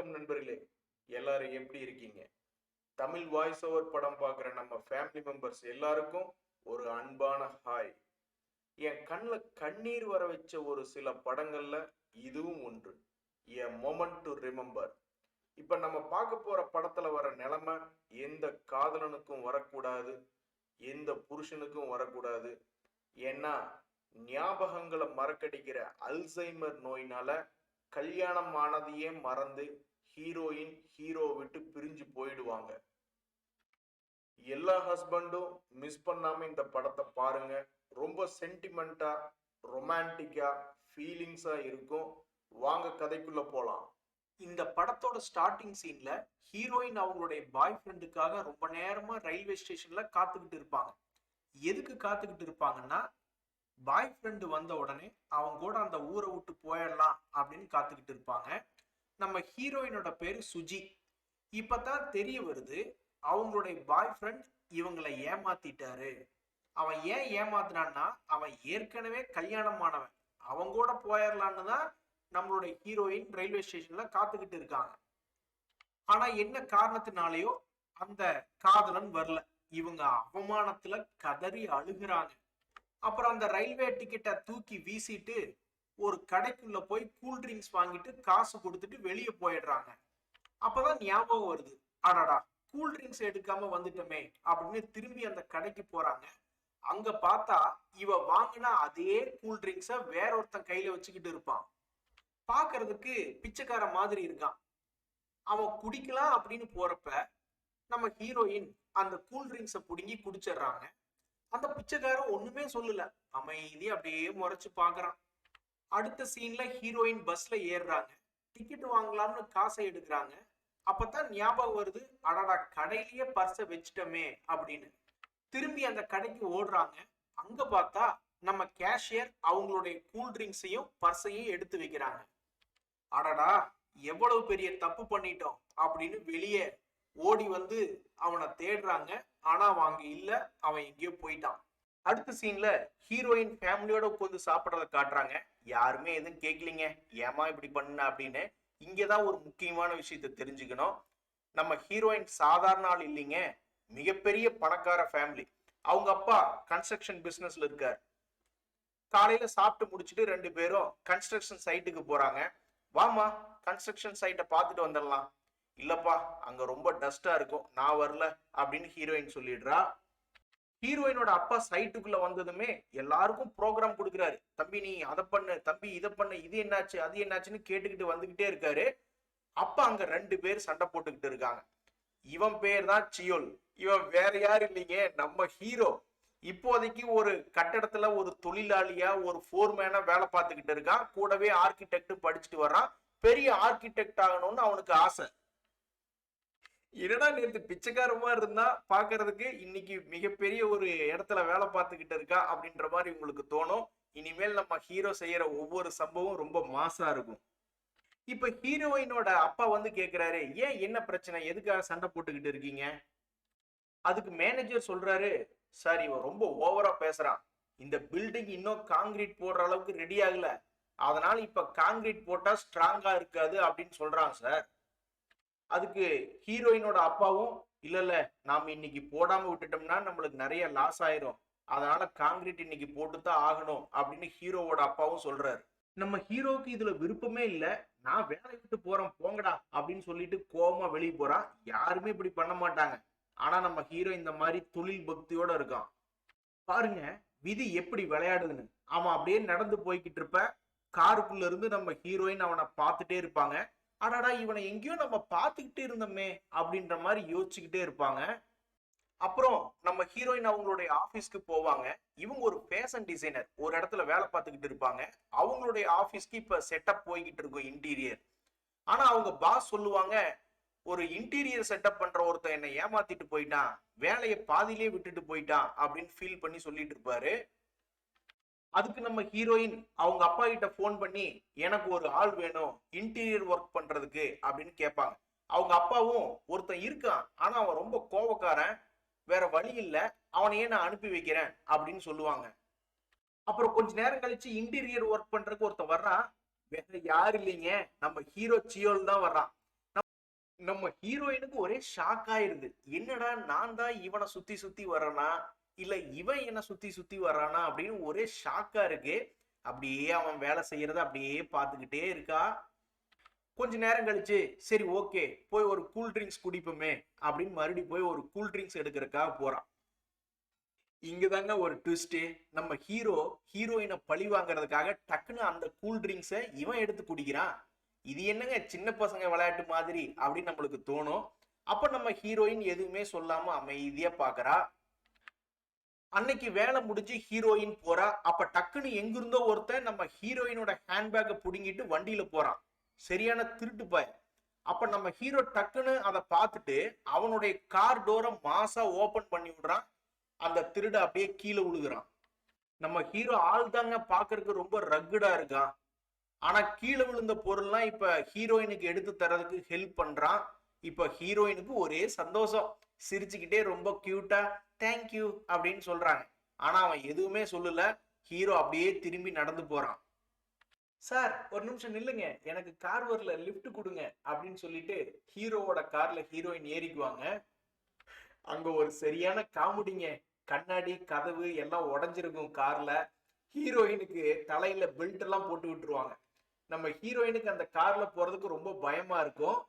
வணக்கம் நண்பர்களே. எல்லாரும் எப்படி இருக்கீங்க? தமிழ் வாய்ஸ் ஓவர் படம் பார்க்குற நம்ம ஃபேமிலி மெம்பர்ஸ் எல்லாருக்கும் ஒரு அன்பான ஹாய் என் கண்ணில் கண்ணீர் வர வச்ச ஒரு சில படங்கள்ல இதுவும் ஒன்று. எ மொமெண்ட் டு ரிமெம்பர் இப்போ நம்ம பார்க்க போற படத்துல வர நிலைமை எந்த காதலனுக்கும் வரக்கூடாது எந்த புருஷனுக்கும் வரக்கூடாது. ஏன்னா ஞாபகங்களை மறக்கடிக்கிற அல்சைமர் நோயினால கல்யாணம் ஆனதையே மறந்து ஹீரோயின் ஹீரோ விட்டு பிரிஞ்சு போயிடுவாங்க. எல்லா ஹஸ்பண்டும் மிஸ் பண்ணாம இந்த படத்தை பாருங்க. ரொம்ப சென்டிமெண்டா ரொமான்டிக்கா ஃபீலிங்ஸா இருக்கும். வாங்க கதைக்குள்ள போலாம். இந்த படத்தோட ஸ்டார்டிங் சீன்ல ஹீரோயின் அவங்களுடைய பாய் ஃப்ரெண்டுக்காக ரொம்ப நேரமா ரயில்வே ஸ்டேஷன்ல காத்துக்கிட்டு இருப்பாங்க. எதுக்கு காத்துக்கிட்டு இருப்பாங்கன்னா பாய் ஃப்ரெண்டு வந்த உடனே அவங்க கூட அந்த ஊரை விட்டு போயிடலாம் அப்படின்னு காத்துக்கிட்டு இருப்பாங்க. நம்ம ஹீரோயினோட பேர் சுஜி. இப்பதான் தெரிய வருது அவங்களுடைய பாய் ஃப்ரெண்ட் இவங்களை ஏமாத்திட்டாரு. அவன் ஏன் ஏமாத்தினான்னா அவன் ஏற்கனவே கல்யாணம் ஆனவன் அவங்க கூட போயிடலான்னு தான் நம்மளுடைய ஹீரோயின் ரயில்வே ஸ்டேஷன்ல காத்துக்கிட்டு இருக்காங்க. ஆனா என்ன காரணத்தினாலேயோ அந்த காதலன் வரல. இவங்க அவமானத்துல கதறி அழுகுறாங்க. அப்புறம் அந்த ரயில்வே டிக்கெட்டை தூக்கி வீசிட்டு ஒரு கடைக்குள்ள போய் கூல் ட்ரிங்க்ஸ் வாங்கிட்டு காசு கொடுத்துட்டு வெளியே போயிடுறாங்க. அப்பதான் ஞாபகம் வருது. அடடா கூல் ட்ரிங்க்ஸ் எடுக்காம வந்துட்டோமே அப்படின்னு திரும்பி அந்த கடைக்கு போறாங்க. அங்க பார்த்தா இவ வாங்கினா அதே கூல் ட்ரிங்க்ஸ வேற ஒருத்தன் கையில வச்சுக்கிட்டு இருப்பான். பாக்குறதுக்கு பிச்சைக்கார மாதிரி இருக்கான். அவன் குடிக்கலாம் அப்படின்னு போறப்ப நம்ம ஹீரோயின் அந்த கூல் ட்ரிங்க்ஸை பிடுங்கி குடிச்சிடுறாங்க. அந்த பிச்சைக்காரன் ஒண்ணுமே சொல்லல. அமைதி அப்படியே முறைச்சு பாக்குறான் அடுத்த சீன்ல ஹீரோயின் பஸ்ல ஏறுறாங்க. டிக்கெட் வாங்கலாம்னு காசை எடுக்கிறாங்க. அப்பதான் ஞாபகம் வருது அடடா கடையிலேயே பர்ஸை வச்சுட்டோமே அப்படின்னு. திரும்பி அந்த கடைக்கு ஓடுறாங்க. அங்க பார்த்தா நம்ம கேஷியர் அவங்களுடைய கூல் ட்ரிங்க்ஸையும் பர்ஸையும் எடுத்து வைக்கிறாங்க. அடடா எவ்வளவு பெரிய தப்பு பண்ணிட்டோம் அப்படின்னு வெளியே ஓடி வந்து அவனை தேடுறாங்க. ஆனா அவன் அங்க இல்ல அவன் எங்கேயோ போயிட்டான். அடுத்த சீன்ல ஹீரோயின் ஃபேமிலியோட உட்காந்து சாப்பிட்றத காட்டுறாங்க. யாருமே எதுவும் கேட்கலீங்க ஏமா இப்படி பண்ண அப்படின்னு இங்கே தான் ஒரு முக்கியமான விஷயத்த தெரிஞ்சுக்கணும். நம்ம ஹீரோயின் சாதாரண ஆள் இல்லைங்க. மிகப்பெரிய பணக்கார ஃபேமிலி அவங்க அப்பா கன்ஸ்ட்ரக்ஷன் பிஸ்னஸ்ல இருக்கார். காலையில சாப்பிட்டு முடிச்சுட்டு ரெண்டு பேரும் கன்ஸ்ட்ரக்ஷன் சைட்டுக்கு போறாங்க. வாமா கன்ஸ்ட்ரக்ஷன் சைட்டை பார்த்துட்டு வந்துடலாம். இல்லப்பா அங்க ரொம்ப டஸ்டா இருக்கும். நான் வரல அப்படின்னு ஹீரோயின் சொல்லிடுறா. ஹீரோயினோட அப்பா சைட்டுக்குள்ள வந்ததுமே எல்லாருக்கும் ப்ரோக்ராம் கொடுக்குறாரு. தம்பி நீ அதை பண்ணு தம்பி இதை பண்ணு இது என்னாச்சு அது என்னாச்சுன்னு கேட்டுக்கிட்டு வந்துகிட்டே இருக்காரு. அப்பா அங்க ரெண்டு பேர் சண்டை போட்டுக்கிட்டு இருக்காங்க. இவன் பேர் தான் சியோல். இவன் வேற யாரும் இல்லைங்க நம்ம ஹீரோ. இப்போதைக்கு ஒரு கட்டடத்துல ஒரு தொழிலாளியா ஒரு ஃபோர்மேனா வேலை பார்த்துக்கிட்டு இருக்கான். கூடவே ஆர்கிடெக்ட் படிச்சுட்டு வர்றான். பெரிய ஆர்கிடெக்ட் ஆகணும்னு அவனுக்கு ஆசை. என்னடா நேற்று பிச்சைக்காரமா இருந்தா பாக்குறதுக்கு இன்னைக்கு மிகப்பெரிய ஒரு இடத்துல வேலை பார்த்துக்கிட்டு இருக்கா அப்படின்ற மாதிரி உங்களுக்கு தோணும். இனிமேல் நம்ம ஹீரோ செய்யற ஒவ்வொரு சம்பவம் ரொம்ப மாசா இருக்கும். இப்ப ஹீரோயினோட அப்பா வந்து கேக்குறாரு ஏன் என்ன பிரச்சனை? எதுக்காக சண்டை போட்டுக்கிட்டு இருக்கீங்க? அதுக்கு மேனேஜர் சொல்றாரு சார் இவன் ரொம்ப ஓவரா பேசுறான். இந்த பில்டிங் இன்னும் காங்கிரீட் போடுற அளவுக்கு ரெடி ஆகல. அதனால இப்ப காங்கிரீட் போட்டா ஸ்ட்ராங்கா இருக்காது அப்படின்னு சொல்றான் சார். அதுக்கு ஹீரோயினோட அப்பாவும் இல்ல இல்ல நாம இன்னைக்கு போடாம விட்டுட்டோம்னா நம்மளுக்கு நிறைய லாஸ் ஆயிரும். அதனால காங்கிரீட் இன்னைக்கு போட்டு தான் ஆகணும் அப்படின்னு ஹீரோவோட அப்பாவும் சொல்றாரு. நம்ம ஹீரோவுக்கு இதுல விருப்பமே இல்ல. நான் வேலை விட்டு போறேன் போங்கடா அப்படின்னு சொல்லிட்டு கோபமா வெளியே போறான். யாருமே இப்படி பண்ண மாட்டாங்க. ஆனா நம்ம ஹீரோ இந்த மாதிரி தொழில் பக்தியோட இருக்கான். பாருங்க விதி எப்படி விளையாடுதுன்னு. அவன் அப்படியே நடந்து போய்கிட்டு இருப்ப. காருக்குள்ள இருந்து நம்ம ஹீரோயின் அவனை பார்த்துட்டே இருப்பாங்க. அடாடா இவனை எங்கேயோ நம்ம பார்த்துக்கிட்டே இருந்தோமே அப்படின்ற மாதிரி யோசிச்சுக்கிட்டே இருப்பாங்க. அப்புறம் நம்ம ஹீரோயின் அவங்களுடைய ஆஃபீஸ்க்கு போவாங்க. இவங்க ஒரு ஃபேஷன் டிசைனர் ஒரு இடத்துல வேலை பார்த்துக்கிட்டு இருப்பாங்க. அவங்களுடைய ஆஃபீஸ்க்கு இப்போ செட்டப் போய்கிட்டு இருக்கும் இன்டீரியர் ஆனால் அவங்க பாஸ் சொல்லுவாங்க ஒரு இன்டீரியர் செட்டப் பண்ணுற ஒருத்தன் என்னை ஏமாத்திட்டு போயிட்டான். வேலையை பாதியிலே விட்டுட்டு போயிட்டான். அப்படின்னு ஃபீல் பண்ணி சொல்லிட்டு இருப்பாரு. அதுக்கு நம்ம ஹீரோயின் அவங்க அப்பா கிட்ட ஃபோன் பண்ணி எனக்கு ஒரு ஆள் வேணும் இன்டீரியர் ஒர்க் பண்றதுக்கு அப்படின்னு கேட்பாங்க. அவங்க அப்பாவும் ஒருத்தன் இருக்கான் ஆனா அவன் ரொம்ப கோபக்காரன் வேற வழி இல்ல அவனையே நான் அனுப்பி வைக்கிறேன் அப்படின்னு சொல்லுவாங்க. அப்புறம் கொஞ்ச நேரம் கழிச்சு இன்டீரியர் ஒர்க் பண்றதுக்கு ஒருத்தன் வர்றான் வேற யாரு இல்லைங்க நம்ம ஹீரோ சியோல் தான் வர்றான் நம்ம ஹீரோயினுக்கு ஒரே ஷாக் ஆயிருது. என்னடா நான் தான் இவனை சுத்தி சுத்தி வர்றேன்னா இல்லை இவன் என்ன சுற்றி சுற்றி வர்றானா அப்படின்னு ஒரே ஷாக்காக இருக்கு. அப்படியே அவன் வேலை செய்யறத அப்படியே பார்த்துக்கிட்டே இருக்கா. கொஞ்ச நேரம் கழிச்சு சரி ஓகே போய் ஒரு கூல் ட்ரிங்க்ஸ் குடிப்போமே அப்படின்னு மறுபடியும் போய் ஒரு கூல் ட்ரிங்க்ஸ் எடுக்கிறதுக்காக போறான். இங்கதாங்க ஒரு ட்விஸ்ட்டு நம்ம ஹீரோ ஹீரோயினை பழி வாங்குறதுக்காக டக்குன்னு அந்த கூல் ட்ரிங்க்ஸை இவன் எடுத்து குடிக்கிறான். இது என்னங்க சின்ன பசங்க விளையாட்டு மாதிரி அப்படின்னு நம்மளுக்கு தோணும். அப்ப நம்ம ஹீரோயின் எதுவுமே சொல்லாம அமைதியா பாக்குறா. அன்னைக்கு வேலை முடிஞ்சு ஹீரோயின் போறா. அப்ப டக்குன்னு எங்கிருந்தோ ஒருத்தன் நம்ம ஹீரோயினோட ஹேண்ட்பேக்கை பிடுங்கிட்டு வண்டியில போறான். சரியான திருட்டு பாய். அப்ப நம்ம ஹீரோ டக்குன்னு அதை பார்த்துட்டு அவனுடைய கார் டோரை மாசா ஓபன் பண்ணி விடுறான். அந்த திருட அப்படியே கீழே விழுகுறான் நம்ம ஹீரோ ஆள் தாங்க பாக்குறதுக்கு ரொம்ப ரக்குடா இருக்கான். ஆனா கீழே விழுந்த பொருள்லாம் இப்ப ஹீரோயினுக்கு எடுத்து தரதுக்கு ஹெல்ப் பண்றான். இப்ப ஹீரோயினுக்கு ஒரே சந்தோஷம். சிரிச்சுக்கிட்டே ரொம்ப கியூட்டா தேங்க்யூ அப்படின்னு சொல்றாங்க. ஆனா அவன் எதுவுமே சொல்லல. ஹீரோ அப்படியே திரும்பி நடந்து போறான். சார் ஒரு நிமிஷம் நில்லுங்க. எனக்கு கார் வரல. லிஃப்ட் கொடுங்க. அப்படின்னு சொல்லிட்டு ஹீரோவோட கார்ல ஹீரோயின் ஏறிக்குவாங்க. அங்க ஒரு சரியான காமெடிங்க. கண்ணாடி கதவு எல்லாம் உடஞ்சிருக்கும் கார்ல ஹீரோயினுக்கு தலையில பெல்ட் எல்லாம் போட்டு விட்டுருவாங்க. நம்ம ஹீரோயினுக்கு அந்த கார்ல போறதுக்கு ரொம்ப பயமா இருக்கும்.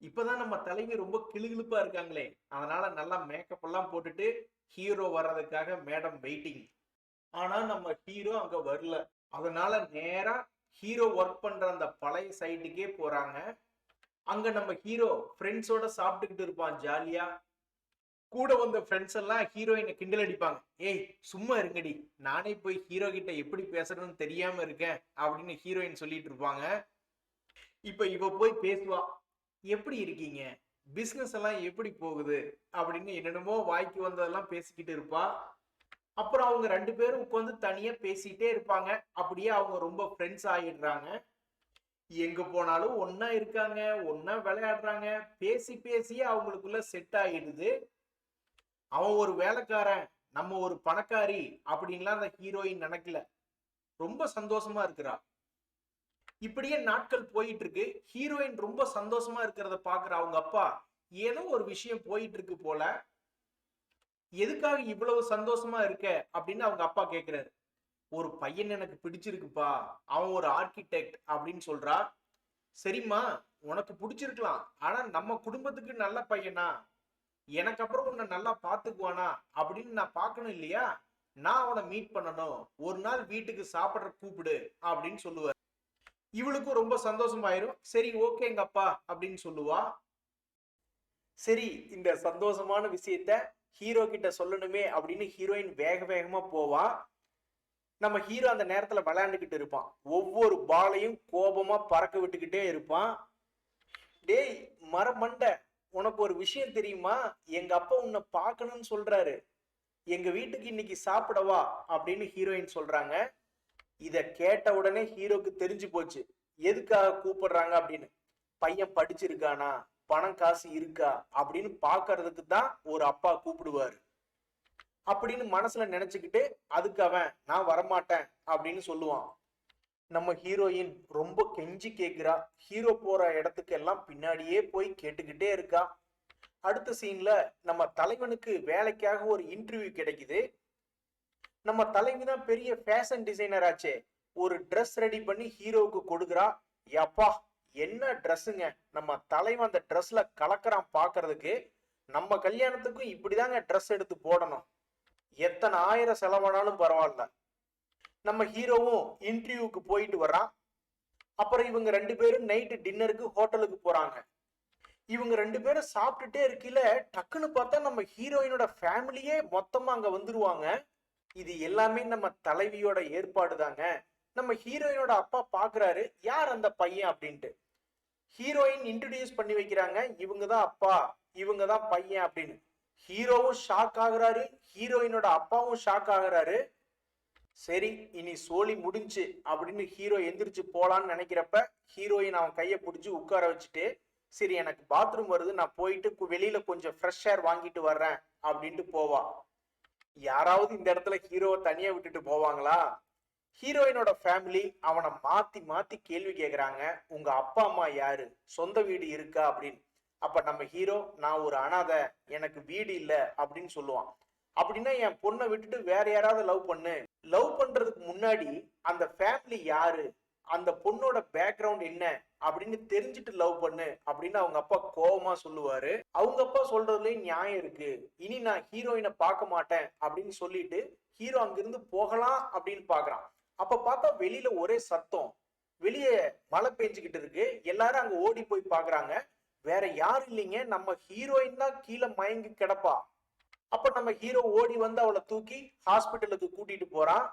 இப்பதான் நம்ம தலைவி ரொம்ப கிளுகிழுப்பா இருக்காங்களே. அதனால நல்லா மேக்கப் எல்லாம் போட்டுட்டு ஹீரோ வர்றதுக்காக மேடம் வெயிட்டிங் ஆனா நம்ம ஹீரோ அங்க வரல. அதனால நேரா ஹீரோ ஒர்க் பண்ற அந்த பழைய சைட்டுக்கே போறாங்க. அங்க நம்ம ஹீரோ ஃப்ரெண்ட்ஸோட சாப்பிட்டுக்கிட்டு இருப்பான் ஜாலியா கூட வந்த ஃப்ரெண்ட்ஸ் எல்லாம் ஹீரோயினை கிண்டல் அடிப்பாங்க. ஏய் சும்மா இருங்கடி. நானே போய் ஹீரோ கிட்ட எப்படி பேசுறதுன்னு தெரியாம இருக்கேன். அப்படின்னு ஹீரோயின் சொல்லிட்டு இருப்பாங்க. இப்ப இவ போய் பேசுவா. எப்படி இருக்கீங்க? பிஸ்னஸ் எல்லாம் எப்படி போகுது? அப்படின்னு என்னென்னமோ வாய்க்கு வந்ததெல்லாம் பேசிக்கிட்டு இருப்பா. அப்புறம் அவங்க ரெண்டு பேரும் உட்காந்து தனியா பேசிட்டே இருப்பாங்க. அப்படியே அவங்க ரொம்ப ஃப்ரெண்ட்ஸ் ஆயிடுறாங்க. எங்க போனாலும் ஒன்னா இருக்காங்க ஒன்னா விளையாடுறாங்க. பேசி பேசியே அவங்களுக்குள்ள செட் ஆயிடுது. அவன் ஒரு வேலைக்காரன் நம்ம ஒரு பணக்காரி அப்படின்லாம் அந்த ஹீரோயின் நினைக்கல. ரொம்ப சந்தோஷமா இருக்கிறா. இப்படியே நாட்கள் போயிட்டு இருக்கு ஹீரோயின் ரொம்ப சந்தோஷமா இருக்கிறத பாக்குற அவங்க அப்பா ஏதோ ஒரு விஷயம் போயிட்டு இருக்கு போல. எதுக்காக இவ்வளவு சந்தோஷமா இருக்க? அப்படின்னு அவங்க அப்பா கேக்குறாரு. ஒரு பையன் எனக்கு பிடிச்சிருக்குப்பா. அவன் ஒரு ஆர்கிடெக்ட் அப்படின்னு சொல்றா. சரிம்மா உனக்கு பிடிச்சிருக்கலாம். ஆனா நம்ம குடும்பத்துக்கு நல்ல பையனா? எனக்கு அப்புறம் உன்னை நல்லா பாத்துக்குவானா? அப்படின்னு நான் பார்க்கணும் இல்லையா? நான் அவனை மீட் பண்ணணும். ஒரு நாள் வீட்டுக்கு சாப்பிட்ற கூப்பிடு அப்படின்னு சொல்லுவார். இவளுக்கும் ரொம்ப சந்தோஷமாயிரும். சரி ஓகேங்க அப்பா அப்படின்னு சொல்லுவா. சரி இந்த சந்தோஷமான விஷயத்த ஹீரோ கிட்ட சொல்லணுமே அப்படின்னு ஹீரோயின் வேக வேகமா போவா. நம்ம ஹீரோ அந்த நேரத்துல விளையாண்டுக்கிட்டு இருப்பான். ஒவ்வொரு பாலையும் கோபமா பறக்க விட்டுக்கிட்டே இருப்பான். டேய் மரமண்டை உனக்கு ஒரு விஷயம் தெரியுமா? எங்க அப்பா உன்னை பார்க்கணும்னு சொல்றாரு. எங்க வீட்டுக்கு இன்னைக்கு சாப்பிடவா? அப்படின்னு ஹீரோயின் சொல்றாங்க. இதை கேட்ட உடனே ஹீரோக்கு தெரிஞ்சு போச்சு. எதுக்காக கூப்பிடுறாங்க அப்படின்னு. பையன் படிச்சிருக்கானா? பணம் காசு இருக்கா? அப்படின்னு பாக்குறதுக்கு தான் ஒரு அப்பா கூப்பிடுவாரு. அப்படின்னு மனசுல நினைச்சுக்கிட்டு அதுக்கு அவன் நான் வரமாட்டேன் அப்படின்னு சொல்லுவான். நம்ம ஹீரோயின் ரொம்ப கெஞ்சி கேக்குறா. ஹீரோ போற இடத்துக்கு எல்லாம் பின்னாடியே போய் கேட்டுக்கிட்டே இருக்கா. அடுத்த சீன்ல நம்ம தலைவனுக்கு வேலைக்காக ஒரு இன்டர்வியூ கிடைக்குது. நம்ம தலைவி தான் பெரிய ஃபேஷன் டிசைனர் ஆச்சே. ஒரு ட்ரெஸ் ரெடி பண்ணி ஹீரோவுக்கு கொடுக்குறா. யப்பா என்ன ட்ரெஸ்ஸுங்க நம்ம தலைவன் அந்த ட்ரெஸ்ல கலக்கிறான் பாக்குறதுக்கு. நம்ம கல்யாணத்துக்கும் இப்படிதாங்க ட்ரெஸ் எடுத்து போடணும். எத்தனை ஆயிரம் செலவானாலும் பரவாயில்ல. நம்ம ஹீரோவும் இன்டர்வியூக்கு போயிட்டு வர்றான். அப்புறம் இவங்க ரெண்டு பேரும் நைட்டு டின்னருக்கு ஹோட்டலுக்கு போறாங்க. இவங்க ரெண்டு பேரும் சாப்பிட்டுட்டே இருக்கையில டக்குன்னு பார்த்தா நம்ம ஹீரோயினோட ஃபேமிலியே மொத்தமா அங்க வந்துருவாங்க. இது எல்லாமே நம்ம தலைவியோட ஏற்பாடு தாங்க நம்ம ஹீரோயினோட அப்பா பாக்குறாரு யார் அந்த பையன்? அப்படின்ட்டு. ஹீரோயின் இன்ட்ரடியூஸ் பண்ணி வைக்கிறாங்க இவங்க தான் அப்பா இவங்க தான் பையன் அப்படின்னு. ஹீரோவும் ஷாக் ஆகுறாரு ஹீரோயினோட அப்பாவும் ஷாக் ஆகுறாரு. சரி இனி சோலி முடிஞ்சு அப்படின்னு ஹீரோ எந்திரிச்சு போலான்னு நினைக்கிறப்ப ஹீரோயின் அவன் கையை பிடிச்சி உட்கார வச்சுட்டு சரி எனக்கு பாத்ரூம் வருது நான் போயிட்டு கு- வெளியில கொஞ்சம் ஃப்ரெஷ் ஏர் வாங்கிட்டு வர்றேன் அப்படின்ட்டு போவா. யாராவது இந்த இடத்துல ஹீரோவை தனியா விட்டுட்டு போவாங்களா? ஹீரோயினோட ஃபேமிலி அவனை மாத்தி மாத்தி கேள்வி கேட்குறாங்க உங்க அப்பா அம்மா யாரு? சொந்த வீடு இருக்கா அப்படின்னு. அப்ப நம்ம ஹீரோ நான் ஒரு அனாதை எனக்கு வீடு இல்லை அப்படின்னு சொல்லுவான். அப்படின்னா என் பொண்ணை விட்டுட்டு வேற யாராவது லவ் பண்ணு. லவ் பண்றதுக்கு முன்னாடி அந்த ஃபேமிலி யாரு? அந்த பொண்ணோட பேக்ரவுண்ட் என்ன அப்படின்னு தெரிஞ்சுட்டு லவ் பண்ணு அப்படின்னு அவங்க அப்பா கோவமா சொல்லுவாரு. அவங்க அப்பா சொல்றதுலயும் நியாயம் இருக்கு. இனி நான் ஹீரோயினை பார்க்க மாட்டேன் அப்படின்னு சொல்லிட்டு ஹீரோ அங்கிருந்து போகலாம் அப்படின்னு பாக்குறான். அப்ப பார்த்தா வெளியில ஒரே சத்தம். வெளியே மழை பெஞ்சுக்கிட்டு இருக்கு. எல்லாரும் அங்க ஓடி போய் பாக்குறாங்க. வேற யாரும் இல்லைங்க. நம்ம ஹீரோயின் தான் கீழே மயங்கி கிடப்பா. அப்ப நம்ம ஹீரோ ஓடி வந்து அவளை தூக்கி ஹாஸ்பிட்டலுக்கு கூட்டிட்டு போறான்.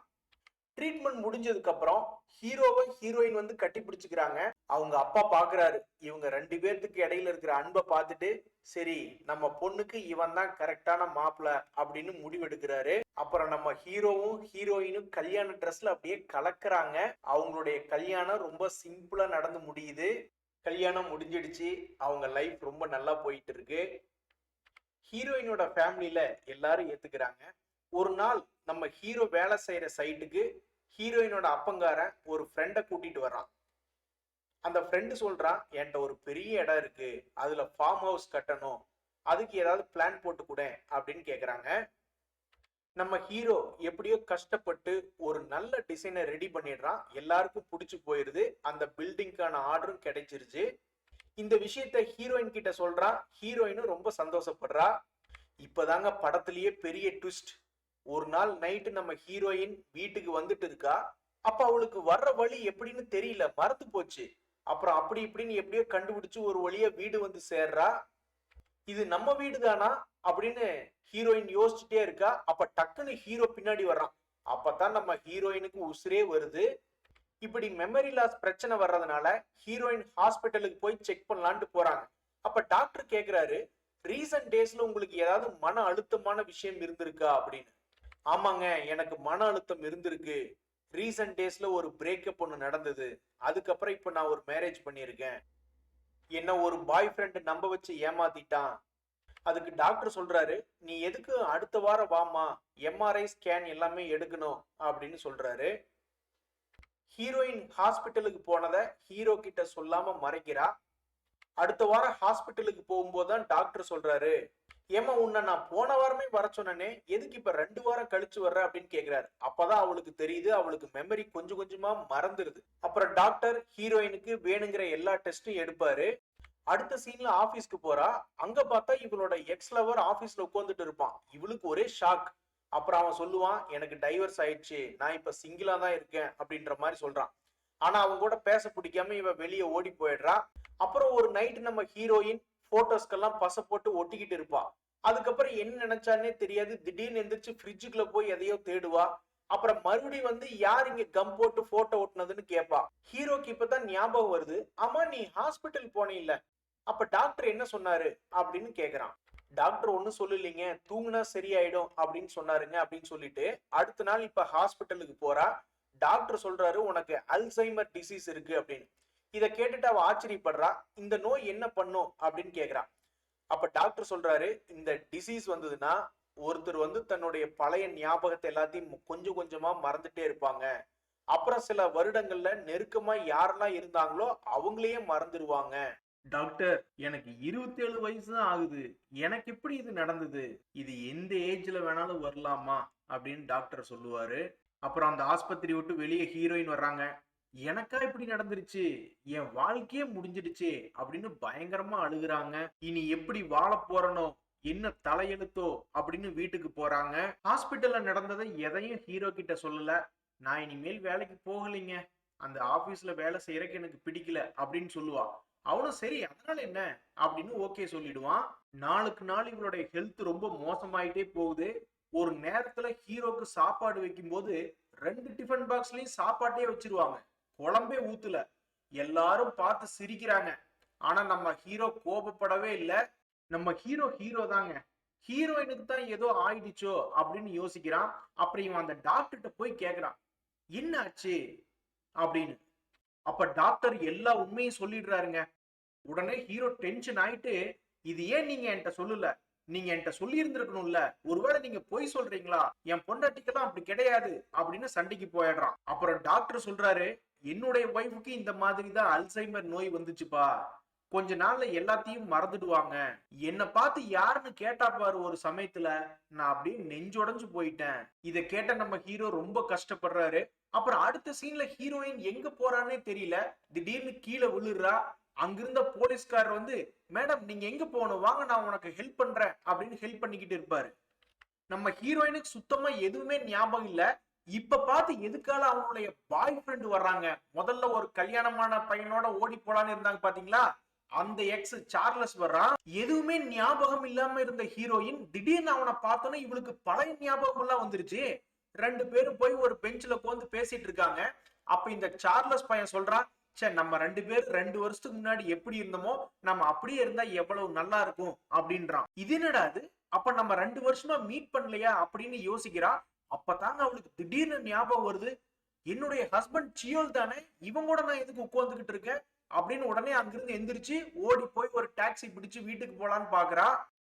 ட்ரீட்மெண்ட் முடிஞ்சதுக்கு அப்புறம் ஹீரோவை ஹீரோயின் வந்து கட்டி பிடிச்சுக்கிறாங்க. அவங்க அப்பா பாக்குறாரு. இவங்க ரெண்டு பேர்த்துக்கு இடையில இருக்கிற அன்பை பார்த்துட்டு சரி நம்ம பொண்ணுக்கு இவன் தான் கரெக்டான மாப்பிள்ள அப்படின்னு முடிவெடுக்கிறாரு. அப்புறம் நம்ம ஹீரோவும் ஹீரோயினும் கல்யாண ட்ரெஸ்ல அப்படியே கலக்குறாங்க. அவங்களுடைய கல்யாணம் ரொம்ப சிம்பிளா நடந்து முடியுது. கல்யாணம் முடிஞ்சிடுச்சு. அவங்க லைஃப் ரொம்ப நல்லா போயிட்டு இருக்கு ஹீரோயினோட ஃபேமிலியில எல்லாரும் ஏத்துக்கிறாங்க. ஒரு நாள் நம்ம ஹீரோ வேலை செய்யற சைட்டுக்கு ஹீரோயினோட அப்பங்காரன் ஒரு ஃப்ரெண்டை கூட்டிட்டு வர்றான். அந்த ஃப்ரெண்டு சொல்றான் என்கிட்ட ஒரு பெரிய இடம் இருக்கு. அதுல ஃபார்ம் ஹவுஸ் கட்டணும். அதுக்கு ஏதாவது பிளான் போட்டு கூட அப்படின்னு கேக்குறாங்க. நம்ம ஹீரோ எப்படியோ கஷ்டப்பட்டு ஒரு நல்ல டிசைனை ரெடி பண்ணிடுறான். எல்லாருக்கும் பிடிச்சி போயிருது. அந்த பில்டிங்க்கான ஆர்டரும் கிடைச்சிருச்சு. இந்த விஷயத்த ஹீரோயின் கிட்ட சொல்றான் ஹீரோயினும் ரொம்ப சந்தோஷப்படுறா. இப்பதாங்க படத்திலேயே பெரிய ட்விஸ்ட் ஒரு நாள் நைட்டு நம்ம ஹீரோயின் வீட்டுக்கு வந்துட்டு இருக்கா? அப்ப அவளுக்கு வர்ற வழி எப்படின்னு தெரியல. மறந்து போச்சு. அப்புறம் அப்படி இப்படின்னு எப்படியோ கண்டுபிடிச்சு ஒரு வழியா வீடு வந்து சேர்றா. இது நம்ம வீடு தானா அப்படின்னு ஹீரோயின் யோசிச்சுட்டே இருக்கா. அப்ப டக்குன்னு ஹீரோ பின்னாடி வர்றான். அப்பதான் நம்ம ஹீரோயினுக்கு உசுரே வருது. இப்படி மெமரி லாஸ் பிரச்சனை வர்றதுனால ஹீரோயின் ஹாஸ்பிட்டலுக்கு போய் செக் பண்ணலான்ட்டு போறாங்க. அப்ப டாக்டர் கேக்குறாரு ரீசன்ட் டேஸ்ல உங்களுக்கு ஏதாவது மன அழுத்தமான விஷயம் இருந்திருக்கா? அப்படின்னு. ஆமாங்க எனக்கு மன அழுத்தம் இருந்திருக்கு. ரீசன்ட் டேஸ்ல ஒரு பிரேக்கப் ஒன்று நடந்தது. அதுக்கப்புறம் இப்போ நான் ஒரு மேரேஜ் பண்ணியிருக்கேன். என்ன ஒரு பாய் ஃப்ரெண்டு நம்ப வச்சு ஏமாத்திட்டான். அதுக்கு டாக்டர் சொல்றாரு நீ எதுக்கு அடுத்த வாரம் வாமா எம்ஆர்ஐ ஸ்கேன் எல்லாமே எடுக்கணும் அப்படின்னு சொல்றாரு. ஹீரோயின் ஹாஸ்பிட்டலுக்கு போனதை ஹீரோ கிட்ட சொல்லாம மறைக்கிறா. அடுத்த வாரம் ஹாஸ்பிட்டலுக்கு போகும்போது தான் டாக்டர் சொல்றாரு ஏமா உன்னை நான் போன வாரமே வர சொன்னனே எதுக்கு இப்ப ரெண்டு வாரம் கழிச்சு வர்ற அப்படின்னு கேக்குறாரு. அப்பதான் அவளுக்கு தெரியுது அவளுக்கு மெமரி கொஞ்சம் கொஞ்சமா மறந்துருது. அப்புறம் டாக்டர் ஹீரோயினுக்கு வேணுங்கிற எல்லா டெஸ்டும் எடுப்பாரு. அடுத்த சீன்ல ஆபீஸ்க்கு போறா. அங்க பார்த்தா இவளோட எக்ஸ் லவர் ஆபீஸ்ல உட்காந்துட்டு இருப்பான். இவளுக்கு ஒரே ஷாக் அப்புறம் அவன் சொல்லுவான் எனக்கு டைவர்ஸ் ஆயிடுச்சு. நான் இப்ப சிங்கிளா தான் இருக்கேன் அப்படின்ற மாதிரி சொல்றான். ஆனா அவங்க கூட பேச பிடிக்காம இவ வெளியே ஓடி போயிடுறா. அப்புறம் ஒரு நைட் நம்ம ஹீரோயின் போட்டோஸ்க்கெல்லாம் பச போட்டு ஒட்டிக்கிட்டு இருப்பா. அதுக்கப்புறம் என்ன நினைச்சானே தெரியாது. திடீர்னு எந்திரிச்சு ஃப்ரிட்ஜுக்குள்ள போய் எதையோ தேடுவா. அப்புறம் மறுபடியும் வந்து யார் இங்க கம் போட்டு போட்டோ ஒட்டினதுன்னு கேட்பா ஹீரோக்கு இப்பதான் ஞாபகம் வருது. ஆமா நீ ஹாஸ்பிட்டல் போனே இல்ல அப்ப டாக்டர் என்ன சொன்னாரு? அப்படின்னு கேக்குறான். டாக்டர் ஒன்னும் சொல்லலீங்க. தூங்குனா சரியாயிடும் அப்படின்னு சொன்னாருங்க அப்படின்னு சொல்லிட்டு அடுத்த நாள் இப்ப ஹாஸ்பிட்டலுக்கு போறா. டாக்டர் சொல்றாரு உனக்கு அல்சைமர் டிசீஸ் இருக்கு அப்படின்னு. இதை கேட்டுட்டு அவ ஆச்சரியப்படுறா இந்த நோய் என்ன பண்ணும் அப்படின்னு கேட்குறான் அப்ப டாக்டர் சொல்றாரு இந்த டிசீஸ் வந்ததுன்னா ஒருத்தர் வந்து தன்னுடைய பழைய ஞாபகத்தை எல்லாத்தையும் கொஞ்சம் கொஞ்சமா மறந்துட்டே இருப்பாங்க. அப்புறம் சில வருடங்கள்ல நெருக்கமா யாரெல்லாம் இருந்தாங்களோ அவங்களையே மறந்துடுவாங்க டாக்டர் எனக்கு இருபத்தி ஏழு வயசு தான் ஆகுது. எனக்கு எப்படி இது நடந்தது? இது எந்த ஏஜ்ல வேணாலும் வரலாமா? அப்படின்னு டாக்டர் சொல்லுவாரு. அப்புறம் அந்த ஆஸ்பத்திரி விட்டு வெளியே ஹீரோயின் வர்றாங்க. எனக்கா இப்படி நடந்துருச்சு? என் வாழ்க்கையே முடிஞ்சிடுச்சு அப்படின்னு பயங்கரமா அழுகுறாங்க. இனி எப்படி வாழ போறனோ என்ன தலையெழுத்தோ அப்படின்னு வீட்டுக்கு போறாங்க. ஹாஸ்பிட்டல்ல நடந்ததை எதையும் ஹீரோ கிட்ட சொல்லல. நான் இனிமேல் வேலைக்கு போகலைங்க. அந்த ஆபீஸ்ல வேலை செய்யறதுக்கு எனக்கு பிடிக்கல அப்படின்னு சொல்லுவா. அவனும் சரி அதனால என்ன? அப்படின்னு ஓகே சொல்லிடுவான். நாளுக்கு நாள் இவளுடைய ஹெல்த் ரொம்ப மோசமாயிட்டே போகுது. ஒரு நேரத்துல ஹீரோக்கு சாப்பாடு வைக்கும்போது ரெண்டு டிஃபன் பாக்ஸ்லயும் சாப்பாட்டே வச்சிருவாங்க. குழம்பே ஊத்துல. எல்லாரும் பார்த்து சிரிக்கிறாங்க. ஆனா நம்ம ஹீரோ கோபப்படவே இல்லை. நம்ம ஹீரோ ஹீரோ தாங்க. ஹீரோயினுக்கு தான் ஏதோ ஆயிடுச்சோ அப்படின்னு யோசிக்கிறான். அப்புறம் இவன் அந்த டாக்டர்கிட்ட போய் கேக்குறான். என்ன ஆச்சு அப்படின்னு. அப்ப டாக்டர் எல்லா உண்மையும் சொல்லிடுறாருங்க. உடனே ஹீரோ டென்ஷன் ஆயிட்டு இது ஏன் நீங்க என்கிட்ட சொல்லல? நீங்க என்கிட்ட சொல்லி இருந்திருக்கணும்ல ஒருவேளை நீங்க பொய் சொல்றீங்களா? என் பொண்டாட்டிக்கெல்லாம் அப்படி கிடையாது. அப்படின்னு சண்டைக்கு போயிடுறான். அப்புறம் டாக்டர் சொல்றாரு என்னுடைய ஒய்ஃபுக்கு இந்த மாதிரி தான் அல்சைமர் நோய் வந்துச்சுப்பா. கொஞ்ச நாள்ல எல்லாத்தையும் மறந்துடுவாங்க. என்னை பார்த்து யாருன்னு கேட்டா பாரு ஒரு சமயத்துல. நான் அப்படியே நெஞ்சொடைஞ்சு போயிட்டேன். இத கேட்ட நம்ம ஹீரோ ரொம்ப கஷ்டப்படுறாரு. அப்புறம் அடுத்த சீன்ல ஹீரோயின் எங்க போறான்னே தெரியல. திடீர்னு கீழே விழுறா. அங்கிருந்த போலீஸ்காரர் வந்து மேடம் நீங்க எங்க போகணும்? வாங்க நான் உனக்கு ஹெல்ப் பண்றேன். அப்படின்னு ஹெல்ப் பண்ணிக்கிட்டு இருப்பாரு. நம்ம ஹீரோயினுக்கு சுத்தமா எதுவுமே ஞாபகம் இல்லை. இப்ப பார்த்து எதுக்கால அவனுடைய பாய் ஃப்ரெண்ட் வர்றாங்க? முதல்ல ஒரு கல்யாணமான பையனோட ஓடி போலான்னு இருந்தாங்க பாத்தீங்களா? அந்த எக்ஸ் சார்லஸ் வர்றான். எதுவுமே ஞாபகம் இல்லாம இருந்த ஹீரோயின் திடீர்னு அவனை பார்த்தோன்னே இவளுக்கு பழைய ஞாபகம் எல்லாம் வந்துருச்சு. ரெண்டு பேரும் போய் ஒரு பெஞ்சில் உட்காந்து பேசிட்டு இருக்காங்க. அப்ப இந்த சார்லஸ் பையன் சொல்றான் சே நம்ம ரெண்டு பேர் ரெண்டு வருஷத்துக்கு முன்னாடி எப்படி இருந்தோமோ நம்ம அப்படியே இருந்தா எவ்வளவு நல்லா இருக்கும் அப்படின்றான். இது என்னடா அது அப்ப நம்ம ரெண்டு வருஷமா மீட் பண்ணலையா அப்படின்னு யோசிக்கிறான் அப்பதாங்க அவளுக்கு திடீர்னு ஞாபகம் வருது என்னுடைய ஹஸ்பண்ட் சியோல் தானே இவன் கூட நான் எதுக்கு உட்காந்துக்கிட்டு இருக்கேன்? அப்படின்னு உடனே அங்கிருந்து எந்திரிச்சு ஓடி போய் ஒரு டாக்ஸி பிடிச்சு வீட்டுக்கு போலான்னு பாக்குறா.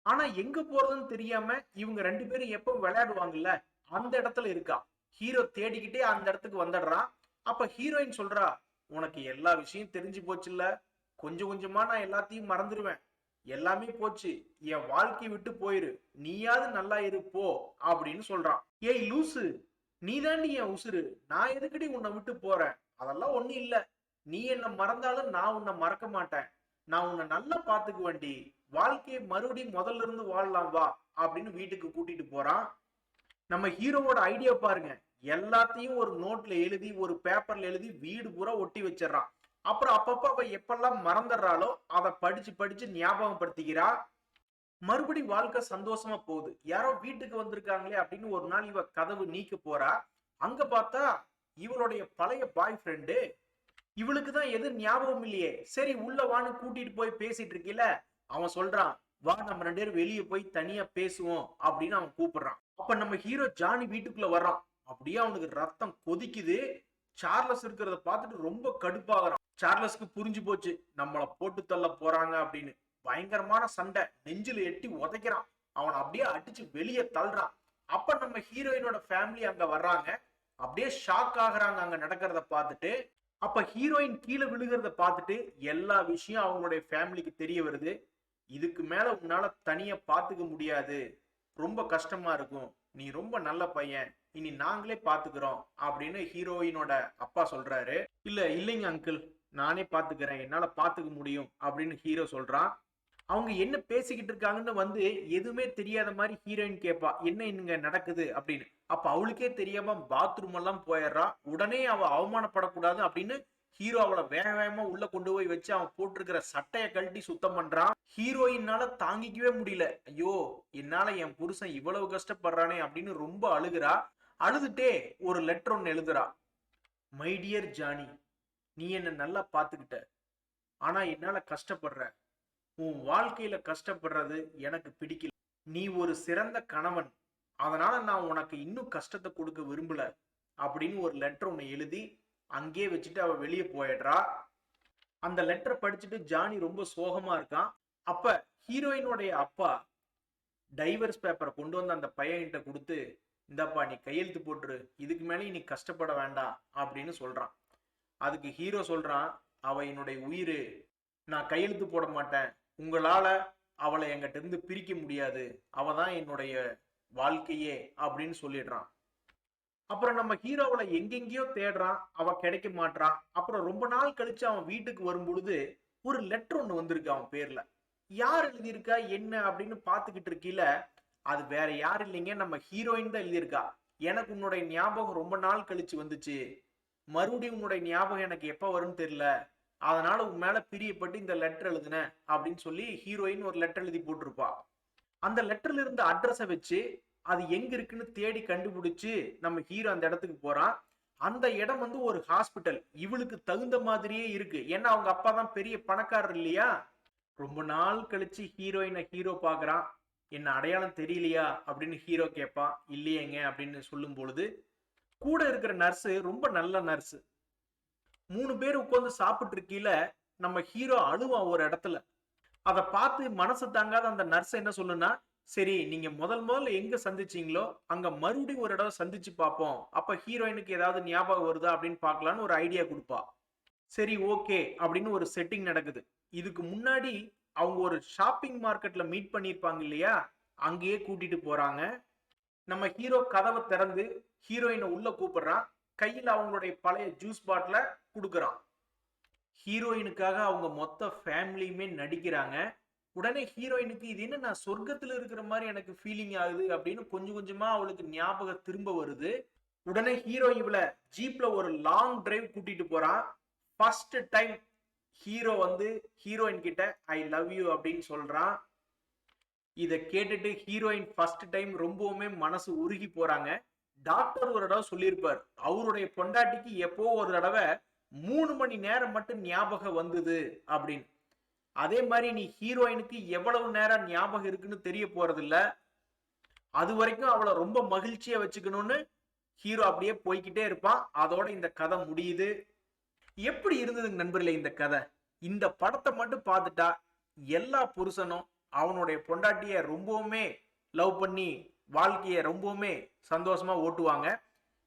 ஆனா எங்க போறதுன்னு தெரியாம இவங்க ரெண்டு பேரும் எப்போ விளையாடுவாங்கல்ல அந்த இடத்துல இருக்கா. ஹீரோ தேடிக்கிட்டே அந்த இடத்துக்கு வந்துடுறான் அப்ப ஹீரோயின் சொல்றா உனக்கு எல்லா விஷயம் தெரிஞ்சு போச்சுல்ல கொஞ்சம் கொஞ்சமா நான் எல்லாத்தையும் மறந்துடுவேன் எல்லாமே போச்சு என் வாழ்க்கை விட்டு போயிரு நீயாவது நல்லா இரு போ அப்படின்னு சொல்றான் ஏய் லூசு. நீ தாண்டி என் உசுரு நான் எதுக்கடி உன்னை விட்டு போறேன்? அதெல்லாம் ஒண்ணும் இல்ல. நீ என்ன மறந்தாலும் நான் உன்னை மறக்க மாட்டேன். நான் உன்னை நல்லா பாத்துக்குவேன்டி வாழ்க்கையை மறுபடியும் முதல்ல இருந்து வாழலாம் வா அப்படின்னு வீட்டுக்கு கூட்டிட்டு போறான். நம்ம ஹீரோவோட ஐடியா பாருங்க. எல்லாத்தையும் ஒரு நோட்ல எழுதி ஒரு பேப்பர்ல எழுதி வீடு பூரா ஒட்டி வச்சிடறான். அப்புறம் அப்பப்ப அவ எப்பெல்லாம் மறந்துடுறாளோ அதை படிச்சு படிச்சு ஞாபகப்படுத்திக்கிறா. மறுபடி வாழ்க்கை சந்தோஷமா போகுது. யாரோ வீட்டுக்கு வந்திருக்காங்களே அப்படின்னு ஒரு நாள் இவ கதவு நீக்க போறா. அங்க பார்த்தா இவளுடைய பழைய பாய் ஃப்ரெண்டு இவளுக்கு தான் எது ஞாபகம் இல்லையே. சரி உள்ள வான்னு கூட்டிட்டு போய் பேசிட்டு இருக்கீல அவன் சொல்றான் வா நம்ம ரெண்டு பேரும் வெளியே போய் தனியா பேசுவோம் அப்படின்னு அவன் கூப்பிடுறான். அப்ப நம்ம ஹீரோ ஜானி வீட்டுக்குள்ள வர்றான். அப்படியே அவனுக்கு ரத்தம் கொதிக்குது. சார்லஸ் இருக்கிறத பார்த்துட்டு ரொம்ப கடுப்பாகிறான். சார்லஸ்க்கு புரிஞ்சு போச்சு நம்மளை போட்டு தள்ள போறாங்க அப்படின்னு. பயங்கரமான சண்டை. நெஞ்சில எட்டி உதைக்கிறான். அவனை அப்படியே அடிச்சு வெளியே தள்ளுறான். அப்ப நம்ம ஹீரோயினோட ஃபேமிலி அங்க வர்றாங்க. அப்படியே ஷாக் ஆகுறாங்க அங்க நடக்கிறத பார்த்துட்டு. அப்ப ஹீரோயின் கீழே விழுகிறத பார்த்துட்டு எல்லா விஷயம் அவங்களுடைய ஃபேமிலிக்கு தெரிய வருது. இதுக்கு மேல உன்னால தனியா பாத்துக்க முடியாது. ரொம்ப கஷ்டமா இருக்கும். நீ ரொம்ப நல்ல பையன். இனி நாங்களே பாத்துக்கிறோம் அப்படின்னு ஹீரோயினோட அப்பா சொல்றாரு. இல்ல இல்லைங்க அங்கிள் நானே பாத்துக்கிறேன். என்னால பாத்துக்க முடியும். அப்படின்னு ஹீரோ சொல்றான். அவங்க என்ன பேசிக்கிட்டு இருக்காங்கன்னு வந்து எதுவுமே தெரியாத மாதிரி ஹீரோயின் கேட்பா என்ன இங்க நடக்குது? அப்படின்னு. அப்ப அவளுக்கே தெரியாம பாத்ரூம் எல்லாம் போயிடுறா. உடனே அவ அவமானப்படக்கூடாது அப்படின்னு ஹீரோ அவளை வேக வேகமா உள்ள கொண்டு போய் வச்சு அவன் போட்டிருக்கிற சட்டைய கழட்டி சுத்தம் பண்றான். ஹீரோயினால தாங்கிக்கவே முடியல. ஐயோ என்னால என் புருஷன் இவ்வளவு கஷ்டப்படுறானே அப்படின்னு ரொம்ப அழுகுறா. அழுதுட்டே ஒரு லெட்டர் ஒன்னு எழுதுறா. மைடியர் ஜானி நீ என்ன நல்லா பாத்துக்கிட்ட ஆனா என்னால கஷ்டப்படுற. உன் வாழ்க்கையில கஷ்டப்படுறது எனக்கு பிடிக்கல. நீ ஒரு சிறந்த கணவன். அதனால நான் உனக்கு இன்னும் கஷ்டத்தை கொடுக்க விரும்பல அப்படின்னு ஒரு லெட்டர் ஒன்று எழுதி அங்கேயே வச்சுட்டு அவ வெளியே போயிடுறா. அந்த லெட்டர் படிச்சுட்டு ஜானி ரொம்ப சோகமா இருக்கான் அப்ப ஹீரோயினுடைய அப்பா டைவர்ஸ் பேப்பரை கொண்டு வந்து அந்த பையன்கிட்ட கொடுத்து இந்தாப்பா நீ கையெழுத்து போட்டுரு. இதுக்கு மேலே நீ கஷ்டப்பட வேண்டாம் அப்படின்னு சொல்றான். அதுக்கு ஹீரோ சொல்றான் அவ என்னுடைய உயிர். நான் கையெழுத்து போட மாட்டேன். உங்களால அவளை எங்கிட்டேருந்து பிரிக்க முடியாது. அவ தான் என்னுடைய வாழ்க்கையே அப்படின்னு சொல்லிடுறான். அப்புறம் நம்ம ஹீரோவளை எங்கெங்கேயோ தேடுறான். அவ கிடைக்க மாட்றான். அப்புறம் ரொம்ப நாள் கழிச்சு அவன் வீட்டுக்கு வரும் பொழுது ஒரு லெட்டர் ஒன்று வந்திருக்கு அவன் பேர்ல. யார் எழுதியிருக்கா? என்ன? அப்படின்னு பார்த்துக்கிட்டு இருக்கீல அது வேற யார் இல்லைங்க? நம்ம ஹீரோயின் தான் எழுதியிருக்கா. எனக்கு உன்னுடைய ஞாபகம் ரொம்ப நாள் கழிச்சு வந்துச்சு. மறுபடியும் உன்னுடைய ஞாபகம் எனக்கு எப்போ வரும்னு தெரியல. அதனால உன் மேல பிரியப்பட்டு இந்த லெட்டர் எழுதுன அப்படின்னு சொல்லி ஹீரோயின் ஒரு லெட்டர் எழுதி போட்டிருப்பா. அந்த லெட்டர்ல இருந்த அட்ரஸை வச்சு அது எங்க இருக்குன்னு தேடி கண்டுபிடிச்சு நம்ம ஹீரோ அந்த இடத்துக்கு போறான். அந்த இடம் வந்து ஒரு ஹாஸ்பிட்டல் இவளுக்கு தகுந்த மாதிரியே இருக்கு. ஏன்னா அவங்க அப்பா தான் பெரிய பணக்காரர் இல்லையா? ரொம்ப நாள் கழிச்சு ஹீரோயினை ஹீரோ பாக்குறான் என்ன அடையாளம் தெரியலையா? அப்படின்னு ஹீரோ கேட்பான். இல்லையேங்க அப்படின்னு சொல்லும் பொழுது கூட இருக்கிற நர்ஸு ரொம்ப நல்ல நர்ஸு மூணு பேர் உட்காந்து சாப்பிட்டு இருக்கீல நம்ம ஹீரோ அழுவான் ஒரு இடத்துல. அதை பார்த்து மனசு தாங்காத அந்த நர்ஸ் என்ன சொல்லுன்னா சரி நீங்க முதல் முதல்ல எங்க சந்திச்சீங்களோ அங்க மறுபடியும் ஒரு இடம் சந்திச்சு பார்ப்போம். அப்ப ஹீரோயினுக்கு ஏதாவது ஞாபகம் வருதா அப்படின்னு பார்க்கலான்னு ஒரு ஐடியா கொடுப்பா. சரி ஓகே அப்படின்னு ஒரு செட்டிங் நடக்குது. இதுக்கு முன்னாடி அவங்க ஒரு ஷாப்பிங் மார்க்கெட்ல மீட் பண்ணியிருப்பாங்க இல்லையா? அங்கேயே கூட்டிட்டு போறாங்க. நம்ம ஹீரோ கதவை திறந்து ஹீரோயினை உள்ள கூப்பிடுறான். கையில அவங்களுடைய பழைய ஜூஸ் பாட்டில கொடுக்குறான். ஹீரோயினுக்காக அவங்க மொத்த ஃபேமிலியுமே நடிக்கிறாங்க. உடனே ஹீரோயினுக்கு இது என்ன நான் சொர்க்கத்துல இருக்கிற மாதிரி எனக்கு ஃபீலிங் ஆகுது அப்படின்னு கொஞ்சம் கொஞ்சமா அவளுக்கு ஞாபகம் திரும்ப வருது. உடனே ஹீரோ இவளை ஜீப்ல ஒரு லாங் டிரைவ் கூட்டிட்டு போறான் ஃபர்ஸ்ட் டைம் ஹீரோ வந்து ஹீரோயின் கிட்ட ஐ லவ் யூ அப்படின்னு சொல்றான் இதை கேட்டுட்டு ஹீரோயின் ஃபர்ஸ்ட் டைம் ரொம்பவுமே மனசு உருகி போறாங்க. டாக்டர் ஒரு தடவை சொல்லியிருப்பார் அவருடைய பொண்டாட்டிக்கு எப்போ ஒரு தடவை மூணு மணி நேரம் மட்டும் ஞாபகம் வந்தது அப்படின்னு. அதே மாதிரி நீ ஹீரோயினுக்கு எவ்வளவு நேரம் ஞாபகம் இருக்குன்னு தெரிய போறது இல்ல அது வரைக்கும் அவளை ரொம்ப மகிழ்ச்சியா வச்சுக்கணும்னு ஹீரோ அப்படியே போய்க்கிட்டே இருப்பான். அதோட இந்த கதை முடியுது. எப்படி இருந்ததுங்க நண்பர்களே இந்த கதை? இந்த படத்தை மட்டும் பார்த்துட்டா எல்லா புருஷனும் அவனுடைய பொண்டாட்டிய ரொம்பவுமே லவ் பண்ணி வாழ்க்கையை ரொம்பவுமே சந்தோஷமா ஓட்டுவாங்க.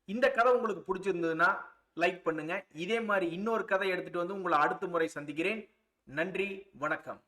இந்த கதை உங்களுக்கு பிடிச்சிருந்ததுன்னா லைக் பண்ணுங்க. இதே மாதிரி இன்னொரு கதை எடுத்துட்டு வந்து உங்களை அடுத்த முறை சந்திக்கிறேன். நன்றி வணக்கம்.